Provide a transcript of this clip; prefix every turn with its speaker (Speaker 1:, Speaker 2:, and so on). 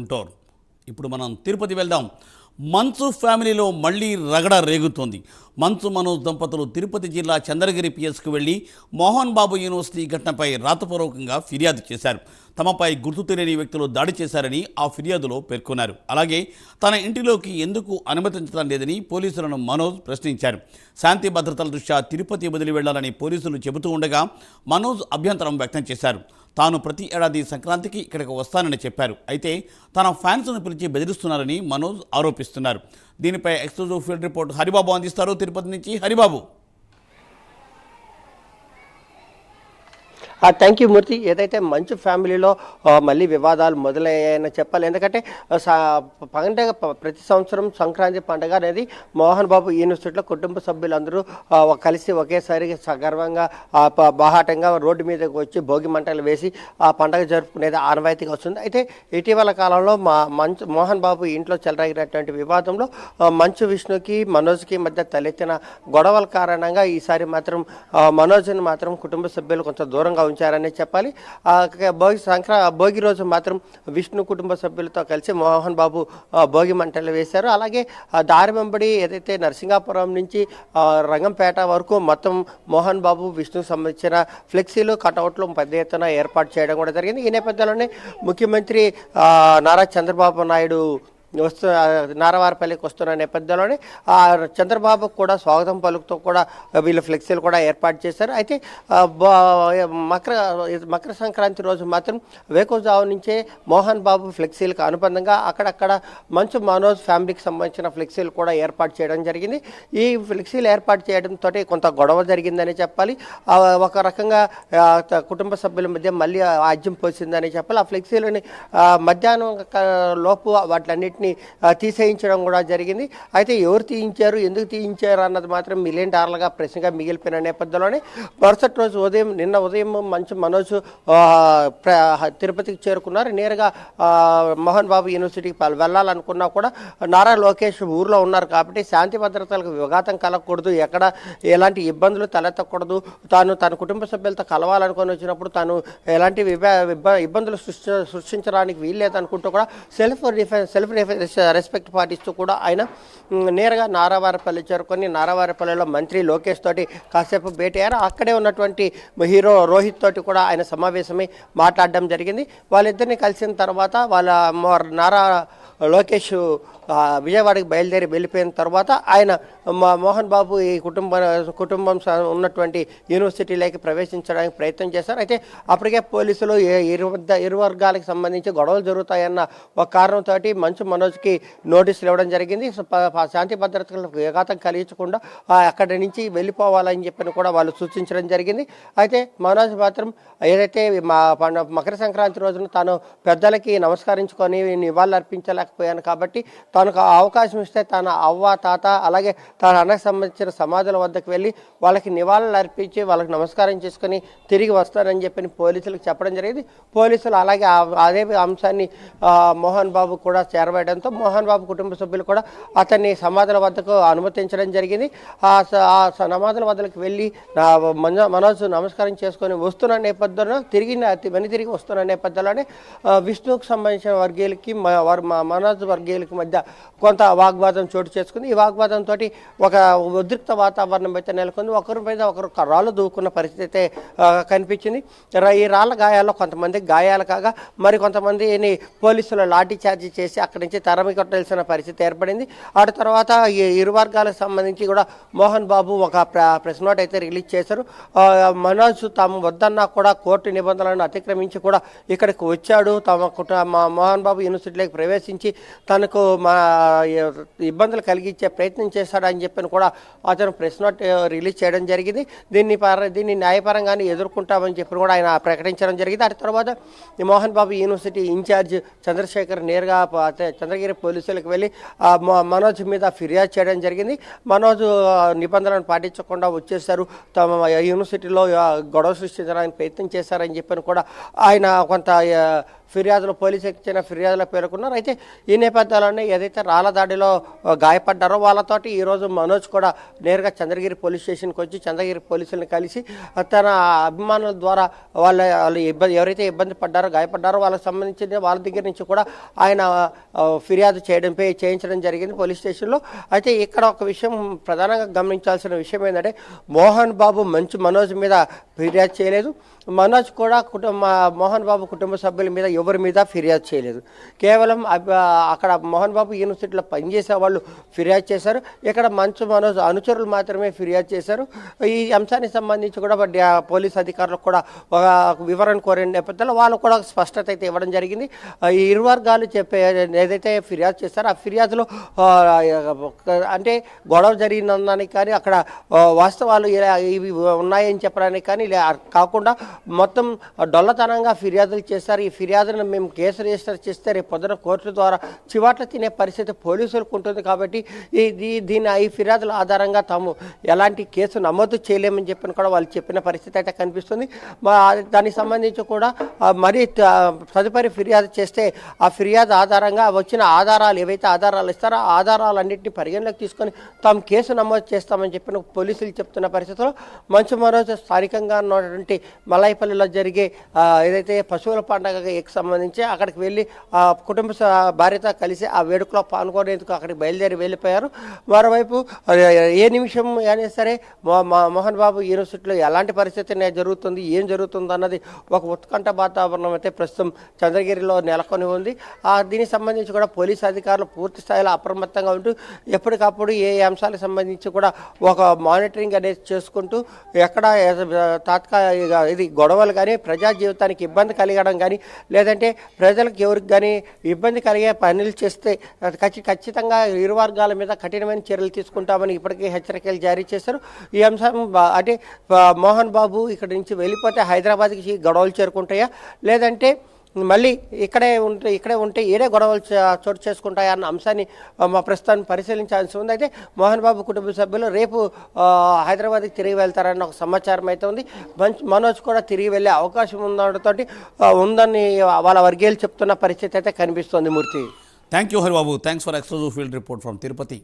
Speaker 1: ఉంటారు ఇప్పుడు మనం తిరుపతి వెళ్దాం. మంచు ఫ్యామిలీలో మళ్ళీ రగడ రేగుతోంది. మంచు మనోజ్ దంపతులు తిరుపతి జిల్లా చంద్రగిరి పిఎస్కు వెళ్ళి మోహన్ బాబు యూనివర్సిటీ ఘటనపై రాతపూర్వకంగా ఫిర్యాదు చేశారు. తమపై గుర్తు తెలియని వ్యక్తులు దాడి చేశారని ఆ ఫిర్యాదులో పేర్కొన్నారు. అలాగే తన ఇంటిలోకి ఎందుకు అనుమతించడం లేదని పోలీసులను మనోజ్ ప్రశ్నించారు. శాంతి భద్రతల దృష్ట్యా తిరుపతి వదిలి వెళ్ళాలని పోలీసులు చెబుతూ ఉండగా మనోజ్ అభ్యంతరం వ్యక్తం చేశారు. తాను ప్రతి ఏడాది సంక్రాంతికి ఇక్కడికి వస్తానని చెప్పారు. అయితే తన ఫ్యాన్స్ను పిలిచి బెదిరిస్తున్నారని మనోజ్ ఆరోపిస్తున్నారు. దీనిపై ఎక్స్క్లూజివ్ ఫీల్డ్ రిపోర్ట్ హరిబాబు అందిస్తారు. తిరుపతి నుంచి హరిబాబు.
Speaker 2: థ్యాంక్ యూ మూర్తి ఏదైతే మంచు ఫ్యామిలీలో మళ్ళీ వివాదాలు మొదలయ్యాయని చెప్పాలి. ఎందుకంటే సా- పండగ ప్రతి సంవత్సరం సంక్రాంతి పండగ అనేది మోహన్ బాబు యూనివర్సిటీలో కుటుంబ సభ్యులందరూ కలిసి ఒకేసారి సగర్వంగా బాహాటంగా రోడ్డు మీదకి వచ్చి భోగి మంటలు వేసి ఆ పండగ జరుపుకునేది ఆనవాయితీగా వస్తుంది. అయితే ఇటీవల కాలంలో మా మంచు మోహన్ బాబు ఇంట్లో చెలరాగినటువంటి వివాదంలో మంచు విష్ణుకి మనోజ్కి మధ్య తలెత్తిన గొడవల కారణంగా ఈసారి మాత్రం మనోజ్ని మాత్రం కుటుంబ సభ్యులు కొంచెం దూరంగా ఉంచారనే చెప్పాలి. భోగి సంక్రా భోగి రోజు మాత్రం విష్ణు కుటుంబ సభ్యులతో కలిసి మోహన్ బాబు భోగి మంటలు వేశారు. అలాగే ఆ దారి వెంబడి ఏదైతే నరసింగాపురం నుంచి రంగంపేట వరకు మొత్తం మోహన్ బాబు విష్ణుకు సంబంధించిన ఫ్లెక్సీలు కటౌట్లు పెద్ద ఎత్తున ఏర్పాటు చేయడం కూడా జరిగింది. ఈ నేపథ్యంలోనే ముఖ్యమంత్రి నారా చంద్రబాబు నాయుడు వస్తు నారవారపల్లికి వస్తున్న నేపథ్యంలోనే ఆ చంద్రబాబు కూడా స్వాగతం పలుకుతో కూడా వీళ్ళు ఫ్లెక్సీలు కూడా ఏర్పాటు చేశారు. అయితే మకర మకర సంక్రాంతి రోజు మాత్రం వేకోజావు నుంచే మోహన్ బాబు ఫ్లెక్సీలకు అనుబంధంగా అక్కడక్కడ మంచు మనోజ్ ఫ్యామిలీకి సంబంధించిన ఫ్లెక్సీలు కూడా ఏర్పాటు చేయడం జరిగింది. ఈ ఫ్లెక్సీలు ఏర్పాటు చేయడంతో కొంత గొడవ జరిగిందని చెప్పాలి. ఒక రకంగా కుటుంబ సభ్యుల మధ్య మళ్ళీ ఆజ్యం పోసిందని చెప్పాలి. ఆ ఫ్లెక్సీలని మధ్యాహ్నం లోపు వాటిలన్నింటినీ వాటిని తీసేయించడం కూడా జరిగింది. అయితే ఎవరు తీయించారు ఎందుకు తీయించారు అన్నది మాత్రం మిలియన్ డాలర్గా ప్రశ్నగా మిగిలిపోయిన నేపథ్యంలోనే మరుసటి రోజు ఉదయం నిన్న ఉదయం మంచి మనోజ్ తిరుపతికి చేరుకున్నారు. నేరుగా మోహన్ బాబు యూనివర్సిటీకి వెళ్ళాలనుకున్నా కూడా నారా లోకేష్ ఊర్లో ఉన్నారు కాబట్టి శాంతి భద్రతలకు విఘాతం కలగకూడదు. ఎక్కడ ఎలాంటి ఇబ్బందులు తలెత్తకూడదు. తాను తన కుటుంబ సభ్యులతో కలవాలనుకొని వచ్చినప్పుడు తాను ఎలాంటి విభా- ఇబ్బందులు సృష్టి సృష్టించడానికి వీల్లేదనుకుంటూ కూడా సెల్ఫ్ డిఫెన్స్ సెల్ఫ్ రెస్పెక్ట్ పాటిస్తూ కూడా ఆయన నేరుగా నారావారపల్లి చేరుకొని నారావారపల్లిలో మంత్రి లోకేష్ తోటి కాసేపు భేటీ అక్కడే ఉన్నటువంటి హీరో రోహిత్ తోటి కూడా ఆయన సమావేశమై మాట్లాడడం జరిగింది. వాళ్ళిద్దరిని కలిసిన తర్వాత వాళ్ళ నారా లోకేష్ విజయవాడకి బయలుదేరి వెళ్ళిపోయిన తర్వాత ఆయన మా మోహన్ బాబు ఈ కుటుంబ కుటుంబం స- ఉన్నటువంటి యూనివర్సిటీలోకి ప్రవేశించడానికి ప్రయత్నం చేశారు. అయితే అప్పటికే పోలీసులు ఏ- ఇరు ఇరు వర్గాలకు సంబంధించి గొడవలు జరుగుతాయన్న ఒక కారణంతో మంచు మనోజ్కి నోటీసులు ఇవ్వడం జరిగింది. శాంతి భద్రతలకు విఘాతం కలిగించకుండా అక్కడి నుంచి వెళ్ళిపోవాలని చెప్పని కూడా వాళ్ళు సూచించడం జరిగింది. అయితే మనోజ్ మాత్రం ఏదైతే మా మకర సంక్రాంతి రోజున తాను పెద్దలకి నమస్కరించుకొని నివాళులు అర్పించలేకపోయాను కాబట్టి తనకు ఆ అవకాశం ఇస్తే తన అవ్వ తాత అలాగే తన అన్నకు సంబంధించిన సమాధుల వద్దకు వెళ్ళి వాళ్ళకి నివాళులు అర్పించి వాళ్ళకి నమస్కారం చేసుకొని తిరిగి వస్తానని చెప్పి పోలీసులకు చెప్పడం జరిగింది. పోలీసులు అలాగే అదే అంశాన్ని మోహన్ బాబు కూడా చేరవేయడంతో మోహన్ బాబు కుటుంబ సభ్యులు కూడా అతన్ని సమాధుల వద్దకు అనుమతించడం జరిగింది. ఆ స- ఆ సమాధుల వద్దకు వెళ్ళి మనోజ్ నమస్కారం చేసుకొని వస్తున్న నేపథ్యంలో తిరిగి నా- వెను తిరిగి వస్తున్న నేపథ్యంలోనే విష్ణుకు సంబంధించిన వర్గీయులకి వారు మా వర్గీయులకి మధ్య కొంత వాగ్వాదం చోటు చేసుకుంది. ఈ వాగ్వాదంతో ఒక ఉద్రిక్త వాతావరణం అయితే నెలకొంది. ఒకరి మీద ఒకరు రాళ్ళు దూకున్న పరిస్థితి అయితే కనిపించింది. ఈ రాళ్ళ గాయాల్లో కొంతమంది గాయాలు కాగా మరి కొంతమందిని పోలీసులు లాఠీచార్జి చేసి అక్కడి నుంచి తరమి కొట్టాల్సిన పరిస్థితి ఏర్పడింది. ఆ తర్వాత ఈ ఇరు వర్గాలకు సంబంధించి కూడా మోహన్ బాబు ఒక ప్ర- ప్రెస్ నోట్ అయితే రిలీజ్ చేశారు. మనోజ్ తాము వద్దన్నా కూడా కోర్టు నిబంధనలను అతిక్రమించి కూడా ఇక్కడికి వచ్చాడు. తమ కుటుంబ మోహన్ బాబు యూనివర్సిటీలోకి ప్రవేశించి తనకు మా ఇబ్బందులు కలిగించే ప్రయత్నం చేశాడని చెప్పని కూడా అతను ప్రెస్ నోట్ రిలీజ్ చేయడం జరిగింది. దీన్ని పర దీన్ని న్యాయపరంగానే ఎదుర్కొంటామని చెప్పి కూడా ఆయన ప్రకటించడం జరిగింది. ఆ తర్వాత మోహన్ బాబు యూనివర్సిటీ ఇన్ఛార్జ్ చంద్రశేఖర్ నేరుగా చంద్రగిరి పోలీసులకు వెళ్ళి ఆ మనోజ్ మీద ఫిర్యాదు చేయడం జరిగింది. మనోజ్ నిబంధనలను పాటించకుండా వచ్చేసారు తమ యూనివర్సిటీలో గొడవ సృష్టించడానికి ప్రయత్నం చేశారని చెప్పని కూడా ఆయన కొంత ఫిర్యాదులు పోలీసులకు ఇచ్చిన ఫిర్యాదులో పేర్కొన్నారు. అయితే ఈ నేపథ్యంలోనే ఏదైతే రాళ్ళ దాడిలో గాయపడ్డారో వాళ్ళతోటి ఈరోజు మనోజ్ కూడా నేరుగా చంద్రగిరి పోలీస్ స్టేషన్కి వచ్చి చంద్రగిరి పోలీసులను కలిసి తన అభిమానుల ద్వారా వాళ్ళ వాళ్ళు ఇబ్బంది ఎవరైతే ఇబ్బంది పడ్డారో గాయపడ్డారో వాళ్ళకి సంబంధించిన వాళ్ళ దగ్గర నుంచి కూడా ఆయన ఫిర్యాదు చేయడంపై చేయించడం జరిగింది పోలీస్ స్టేషన్లో. అయితే ఇక్కడ ఒక విషయం ప్రధానంగా గమనించాల్సిన విషయం ఏంటంటే మోహన్ బాబు మంచు మనోజ్ మీద ఫిర్యాదు చేయలేదు. మనోజ్ కూడా కుటుంబ మోహన్ బాబు కుటుంబ సభ్యుల మీద ఎవరి మీద ఫిర్యాదు చేయలేదు. కేవలం అక్కడ మోహన్ బాబు యూనివర్సిటీలో పనిచేసే వాళ్ళు ఫిర్యాదు చేశారు. ఇక్కడ మంచు మనోజ్ అనుచరులు మాత్రమే ఫిర్యాదు చేశారు. ఈ అంశానికి సంబంధించి కూడా పోలీస్ అధికారులకు కూడా ఒక వివరణ కోరిన నేపథ్యంలో వాళ్ళు కూడా స్పష్టత అయితే ఇవ్వడం జరిగింది. ఈ ఇరు వర్గాలు చెప్పే ఏదైతే ఫిర్యాదు చేస్తారో ఆ ఫిర్యాదులో అంటే గొడవ జరిగిందని కానీ అక్కడ వాస్తవాలు ఇలా ఇవి ఉన్నాయని చెప్పడానికి కానీ కాకుండా మొత్తం డొల్లతనంగా ఫిర్యాదులు చేస్తారు ఈ ఫిర్యాదులను మేము కేసు రిజిస్టర్ చేస్తే రేపు పొద్దున కోర్టు ద్వారా చివాట్ల తినే పరిస్థితి పోలీసులకు ఉంటుంది కాబట్టి ఈ దీని ఈ ఫిర్యాదుల ఆధారంగా తాము ఎలాంటి కేసు నమోదు చేయలేమని చెప్పిన కూడా వాళ్ళు చెప్పిన పరిస్థితి అయితే కనిపిస్తుంది. మా దానికి సంబంధించి కూడా మరి తదుపరి ఫిర్యాదు చేస్తే ఆ ఫిర్యాదు ఆధారంగా వచ్చిన ఆధారాలు ఏవైతే ఆధారాలు ఇస్తారో ఆ ఆధారాలన్నింటినీ పరిగణలోకి తీసుకొని తాము కేసు నమోదు చేస్తామని చెప్పిన పోలీసులు చెప్తున్న పరిస్థితిలో మంచు మరోజు స్థానికంగా ఉన్నటువంటి మలాయిపల్లిలో జరిగే ఏదైతే పశువుల పండుగకి సంబంధించి అక్కడికి వెళ్ళి ఆ కుటుంబ భార్యతో కలిసి ఆ వేడుకలో పాల్గొనేందుకు అక్కడికి బయలుదేరి వెళ్ళిపోయారు. మరోవైపు ఏ నిమిషం అయినా సరే మా మోహన్ బాబు యూనివర్సిటీలో ఎలాంటి పరిస్థితి జరుగుతుంది ఏం జరుగుతుంది అన్నది ఒక ఉత్కంఠ వాతావరణం అయితే ప్రస్తుతం చంద్రగిరిలో నెలకొని ఉంది. ఆ దీనికి సంబంధించి కూడా పోలీస్ అధికారులు పూర్తి స్థాయిలో అప్రమత్తంగా ఉంటూ ఎప్పటికప్పుడు ఏ అంశాలకు సంబంధించి కూడా ఒక మానిటరింగ్ అనేది చేసుకుంటూ ఎక్కడ తాత్కాలిక ఇది గొడవలు కానీ ప్రజా జీవితానికి ఇబ్బంది కలిగడం కానీ లేదంటే ప్రజలకు ఎవరికి కానీ ఇబ్బంది కలిగే పనులు చేస్తే ఖచ్చి- ఖచ్చితంగా ఇరు వర్గాల మీద కఠినమైన చర్యలు తీసుకుంటామని ఇప్పటికే హెచ్చరికలు జారీ చేశారు. ఈ అంశం అంటే మోహన్ బాబు ఇక్కడి నుంచి వెళ్ళిపోతే హైదరాబాద్కి గొడవలు చేరుకుంటాయా? లేదంటే మళ్ళీ ఇక్కడే ఉంటే ఇక్కడే ఉంటే ఏడే గొడవలు చోటు చేసుకుంటాయన్న అంశాన్ని మా ప్రస్తుతాన్ని పరిశీలించాల్సి ఉంది. అయితే మోహన్ బాబు కుటుంబ సభ్యులు రేపు హైదరాబాద్కి తిరిగి వెళ్తారన్న ఒక సమాచారం అయితే ఉంది. మనోజ్ కూడా తిరిగి వెళ్ళే అవకాశం ఉండడంతో ఉందని వాళ్ళ వర్గీయులు చెప్తున్న పరిస్థితి అయితే కనిపిస్తోంది Murthy.
Speaker 1: Thank you Haribabu. Thanks for exclusive field report from Tirupati